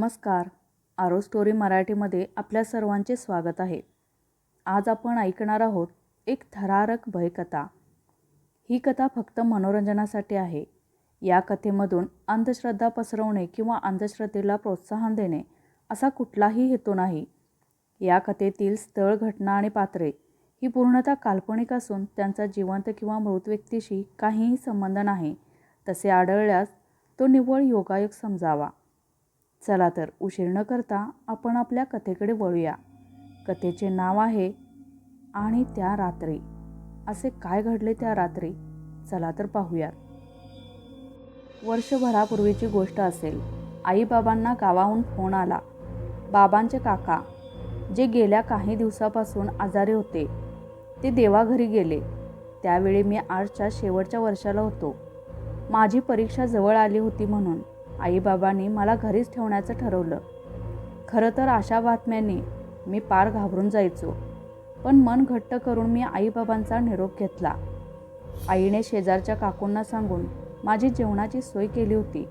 नमस्कार. आरो स्टोरी मराठीमध्ये आपल्या सर्वांचे स्वागत आहे. आज आपण ऐकणार आहोत एक थरारक भयकथा. ही कथा फक्त मनोरंजनासाठी आहे. या कथेमधून अंधश्रद्धा पसरवणे किंवा अंधश्रद्धेला प्रोत्साहन देणे असा कुठलाही हेतू नाही. या कथेतील स्थळ घटना आणि पात्रे ही पूर्णतः काल्पनिक असून त्यांचा जिवंत किंवा मृत व्यक्तीशी काहीही संबंध नाही. तसे आढळल्यास तो निव्वळ योगायोग समजावा. चला तर उशीर न करता आपण आपल्या कथेकडे वळूया. कथेचे नाव आहे आणि त्या रात्री. असे काय घडले त्या रात्री? चला तर पाहूयात. वर्षभरापूर्वीची गोष्ट असेल. आईबाबांना गावाहून फोन आला. बाबांचे काका जे गेल्या काही दिवसापासून आजारी होते ते देवाघरी गेले. त्यावेळी मी आर्टच्या शेवटच्या वर्षाला होतो. माझी परीक्षा जवळ आली होती म्हणून. आईबाबांनी मला घरीच ठेवण्याचं ठरवलं. खरं तर अशा बातम्यांनी मी पार घाबरून जायचो. पण मन घट्ट करून मी आईबाबांचा निरोप घेतला. आईने शेजारच्या काकूंना सांगून माझी जेवणाची सोय केली होती.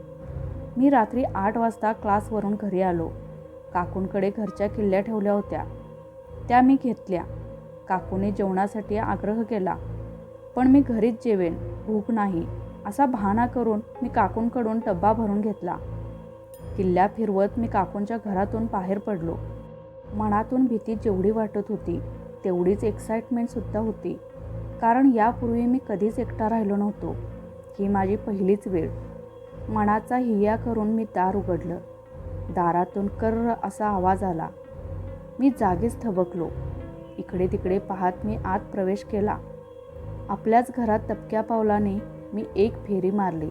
मी रात्री आठ वाजता क्लासवरून घरी आलो. काकूंकडे घरच्या किल्ल्या ठेवल्या होत्या. त्या मी घेतल्या. काकूने जेवणासाठी आग्रह केला. पण मी घरीच जेवेन भूक नाही. असा बहाणा करून मी काकूंकडून डब्बा भरून घेतला. किल्ल्या फिरवत मी काकूंच्या घरातून बाहेर पडलो. मनातून भीती जेवढी वाटत होती तेवढीच एक्साइटमेंटसुद्धा होती. कारण यापूर्वी मी कधीच एकटा राहिलो नव्हतो. ही माझी पहिलीच वेळ. मनाचा हिया करून मी दार उघडलं. दारातून कर्र असा आवाज आला. मी जागीच थबकलो. इकडे तिकडे पाहत मी आत प्रवेश केला. आपल्याच घरात तपक्या पावलाने मी एक फेरी मारली.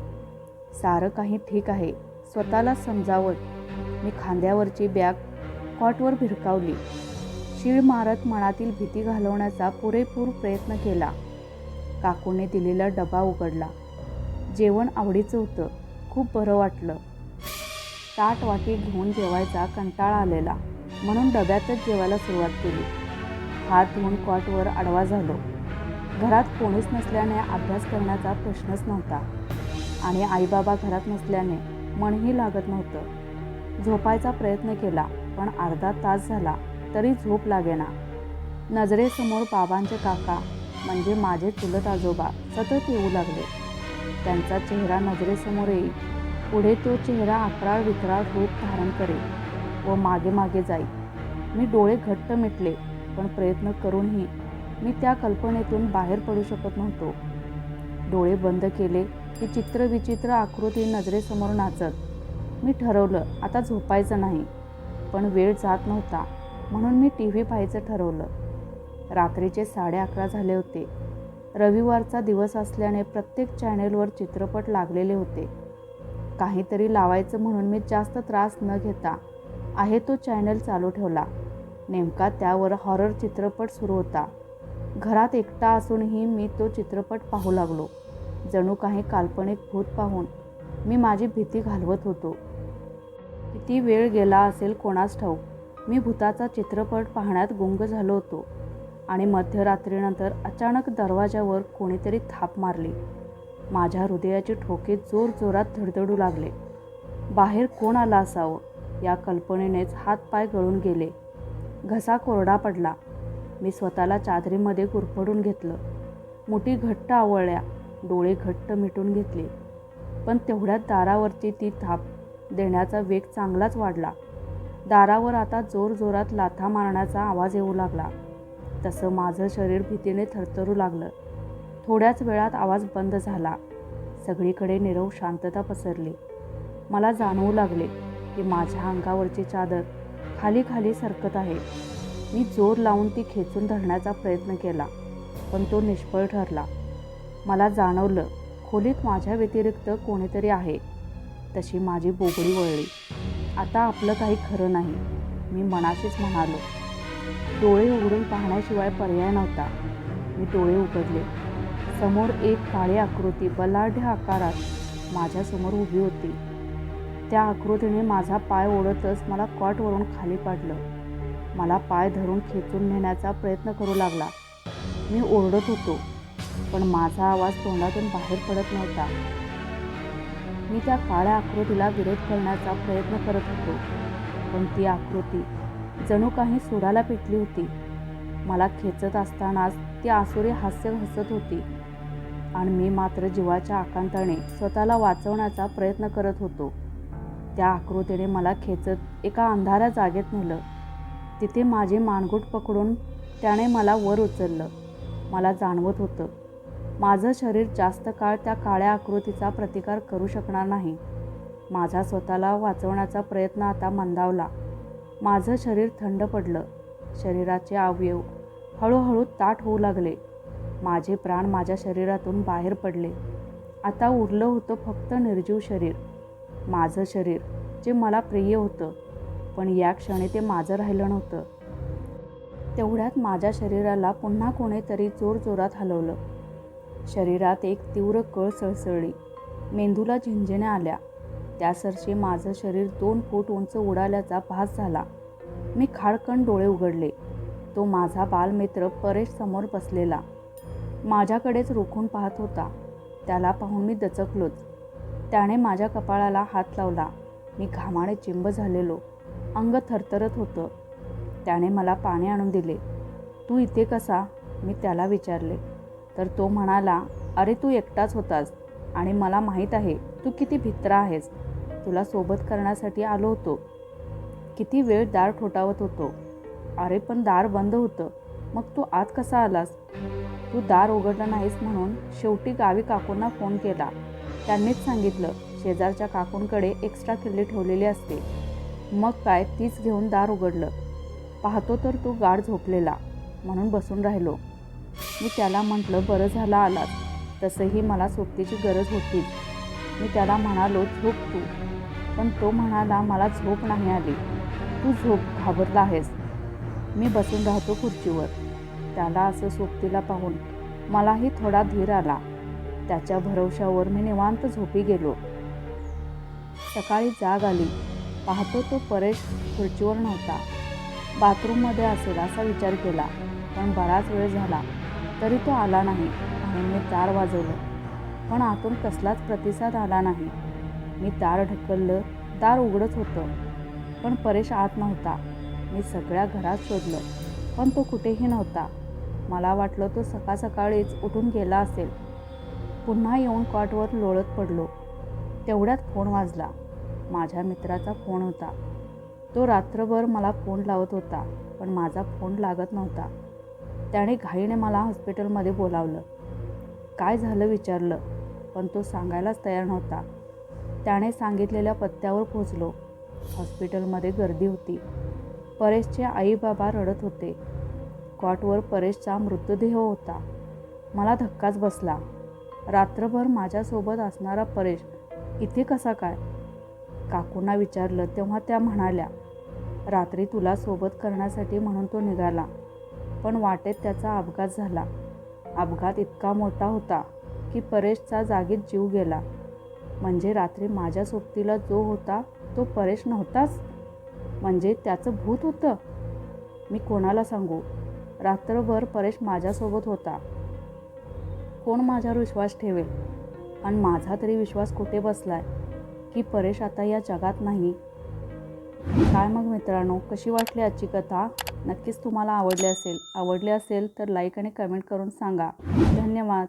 सारं काही ठीक आहे. स्वतःला समजावत मी खांद्यावरची बॅग कॉटवर भिरकावली. शीळ मारत मनातील भीती घालवण्याचा पुरेपूर प्रयत्न केला. काकूने दिलेला डबा उघडला. जेवण आवडीचं होतं. खूप बरं वाटलं. ताट वाटी घेऊन जेवायचा कंटाळा आलेला. म्हणून डब्यातच जेवायला सुरुवात केली. हात धुवून कॉटवर आडवा झालो. घरात कोणीच नसल्याने अभ्यास करण्याचा प्रश्नच नव्हता. आणि आईबाबा घरात नसल्याने मनही लागत नव्हतं. झोपायचा प्रयत्न केला पण अर्धा तास झाला तरी झोप लागेना. नजरेसमोर बाबांचे काका म्हणजे माझे चुलत आजोबा सतत येऊ लागले. त्यांचा चेहरा नजरेसमोर येईल पुढे तो चेहरा अकराळ विकराळ रूप धारण करेल व मागे मागे जाईल. मी डोळे घट्ट मिटले पण प्रयत्न करूनही मी त्या कल्पनेतून बाहेर पडू शकत नव्हतो. डोळे बंद केले की चित्र विचित्र आकृती नजरेसमोर नाचत. मी ठरवलं आता झोपायचं नाही. पण वेळ जात नव्हता म्हणून मी टी व्ही पाहायचं ठरवलं. रात्रीचे साडे अकरा झाले होते. रविवारचा दिवस असल्याने प्रत्येक चॅनेलवर चित्रपट लागलेले होते. काहीतरी लावायचं म्हणून मी जास्त त्रास न घेता आहे तो चॅनल चालू ठेवला. नेमका त्यावर हॉरर चित्रपट सुरू होता. घरात एकटा असूनही मी तो चित्रपट पाहू लागलो. जणू काही काल्पनिक भूत पाहून मी माझी भीती घालवत होतो. किती वेळ गेला असेल कोणास ठाऊक मी भूताचा चित्रपट पाहण्यात गुंग झालो होतो आणि मध्यरात्रीनंतर अचानक दरवाजावर कोणीतरी थाप मारली. माझ्या हृदयाचे ठोके जोर जोरात धडधडू लागले. बाहेर कोण आला असावं या कल्पनेनेच हातपाय गळून गेले. घसा कोरडा पडला. मी स्वतःला चादरीमध्ये गुरफडून घेतलं. मुठी घट्ट आवळल्या डोळे घट्ट मिटून घेतले. पण तेवढ्यात दारावरची ती थाप देण्याचा वेग चांगलाच वाढला. दारावर आता जोरजोरात लाथा मारण्याचा आवाज येऊ लागला. तसं माझं शरीर भीतीने थरथरू लागलं. थोड्याच वेळात आवाज बंद झाला. सगळीकडे निरव शांतता पसरली. मला जाणवू लागले की माझ्या अंगावरची चादर खाली खाली सरकत आहे. मी जोर लावून ती खेचून धरण्याचा प्रयत्न केला पण तो निष्फळ ठरला. मला जाणवलं खोलीत माझ्या व्यतिरिक्त कोणीतरी आहे. तशी माझी बोबडी वळली. आता आपलं काही खरं नाही मी मनाशीच म्हणालो. डोळे उघडून पाहण्याशिवाय पर्याय नव्हता. मी डोळे उघडले. समोर एक काळी आकृती बलाढ्य आकारात माझ्यासमोर उभी होती. त्या आकृतीने माझा पाय ओढतच मला कॉटवरून खाली पाडलं. मला पाय धरून खेचून नेण्याचा प्रयत्न करू लागला. मी ओरडत होतो पण माझा आवाज तोंडातून बाहेर पडत नव्हता. मी त्या काळ्या आकृतीला विरोध करण्याचा प्रयत्न करत होतो पण ती आकृती जणू काही सोडायला पेटली होती. मला खेचत असतानाच ती आसुरी हास्य हसत होती आणि मी मात्र जीवाच्या आकांताने स्वतःला वाचवण्याचा प्रयत्न करत होतो. त्या आकृतीने मला खेचत एका अंधाऱ्या जागेत नेलं. तिथे माझे मानगूट पकडून त्याने मला वर उचललं. मला जाणवत होतं माझं शरीर जास्त काळ त्या काळ्या आकृतीचा प्रतिकार करू शकणार नाही. माझा स्वतःला वाचवण्याचा प्रयत्न आता मंदावला. माझं शरीर थंड पडलं. शरीराचे अवयव हळूहळू ताट होऊ लागले. माझे प्राण माझ्या शरीरातून बाहेर पडले. आता उरलं होतं फक्त निर्जीव शरीर. माझं शरीर जे मला प्रिय होतं पण या क्षणी ते माझं राहिलं नव्हतं. तेवढ्यात माझ्या शरीराला पुन्हा कोणीतरी जोरजोरात हलवलं. शरीरात एक तीव्र कळ सळसळली. मेंदूला झिंझिण्या आल्या. त्यासरशी माझं शरीर दोन फूट उंच उडाल्याचा भास झाला. मी खाडकन डोळे उघडले. तो माझा बालमित्र परेश समोर बसलेला. माझ्याकडेच रोखून पाहत होता. त्याला पाहून मी दचकलोच. त्याने माझ्या कपाळाला हात लावला. मी घामाने चिंब झालेलो. अंग थरथरत होतं. त्याने मला पाणी आणून दिले. तू इथे कसा? मी त्याला विचारले. तर तो म्हणाला अरे तू एकटाच होतास आणि मला माहीत आहे तू किती भित्र आहेस. तुला सोबत करण्यासाठी आलो होतो. किती वेळ दार ठोठावत होतो. अरे पण दार बंद होतं. मग तू आत कसा आलास? तू दार उघडलं नाहीस म्हणून शेवटी गावी काकूंना फोन केला. त्यांनीच सांगितलं शेजारच्या काकूंकडे एक्स्ट्रा किल्ली ठेवलेली असते मग काय तीच घेऊन दार उघडलं. पाहतो तर तू गाढ झोपलेला म्हणून बसून राहिलो. मी त्याला म्हटलं बरं झालं आलात तसंही मला सोबतीची गरज होती. मी त्याला म्हणालो झोप तू. पण तो म्हणाला मला झोप नाही आली. तू झोप घाबरला आहेस. मी बसून राहतो खुर्चीवर. त्याला असं सोबतीला पाहून मलाही थोडा धीर आला. त्याच्या भरवशावर मी निवांत झोपी गेलो. सकाळी जाग आली. पाहतो तो परेश खुर्चीवर नव्हता. बाथरूममध्ये असेल असा विचार केला पण बराच वेळ झाला तरी तो आला नाही आणि मी तार वाजवलं. पण आतून कसलाच प्रतिसाद आला नाही. मी दार ढकललं दार उघडच होतं. पण परेश आत नव्हता. मी सगळ्या घरात शोधलं पण तो कुठेही नव्हता. मला वाटलं तो सकाळ सकाळीच उठून गेला असेल. पुन्हा येऊन कॉटवर लोळत पडलो. तेवढ्यात फोन वाजला. माझ्या मित्राचा फोन होता. तो रात्रभर मला फोन लावत होता पण माझा फोन लागत नव्हता. त्याने घाईने मला हॉस्पिटलमध्ये बोलावलं. काय झालं विचारलं पण तो सांगायलाच तयार नव्हता. त्याने सांगितलेल्या पत्त्यावर पोचलो हॉस्पिटलमध्ये गर्दी होती. परेशचे आई बाबा रडत होते. कॉटवर परेशचा मृतदेह होता. मला धक्काच बसला. रात्रभर माझ्यासोबत असणारा परेश इथे कसा काय? काकूंना विचारलं तेव्हा त्या म्हणाल्या रात्री तुला सोबत करण्यासाठी म्हणून तो निघाला पण वाटेत त्याचा अपघात झाला. अपघात इतका मोठा होता की परेशचा जागीत जीव गेला. म्हणजे रात्री माझ्या सोबतीला जो होता तो परेश नव्हताच? म्हणजे त्याचं भूत होतं? मी कोणाला सांगू? रात्रभर परेश माझ्यासोबत होता. कोण माझ्यावर विश्वास ठेवेल? आणि माझा तरी विश्वास कुठे बसलाय? की परेश आता या जगात नाही. काय मग मित्रांनो? कशी वाटली आजची कथा? नक्कीच तुम्हाला आवडली असेल. आवडली असेल तर लाईक आणि कमेंट करून सांगा. धन्यवाद.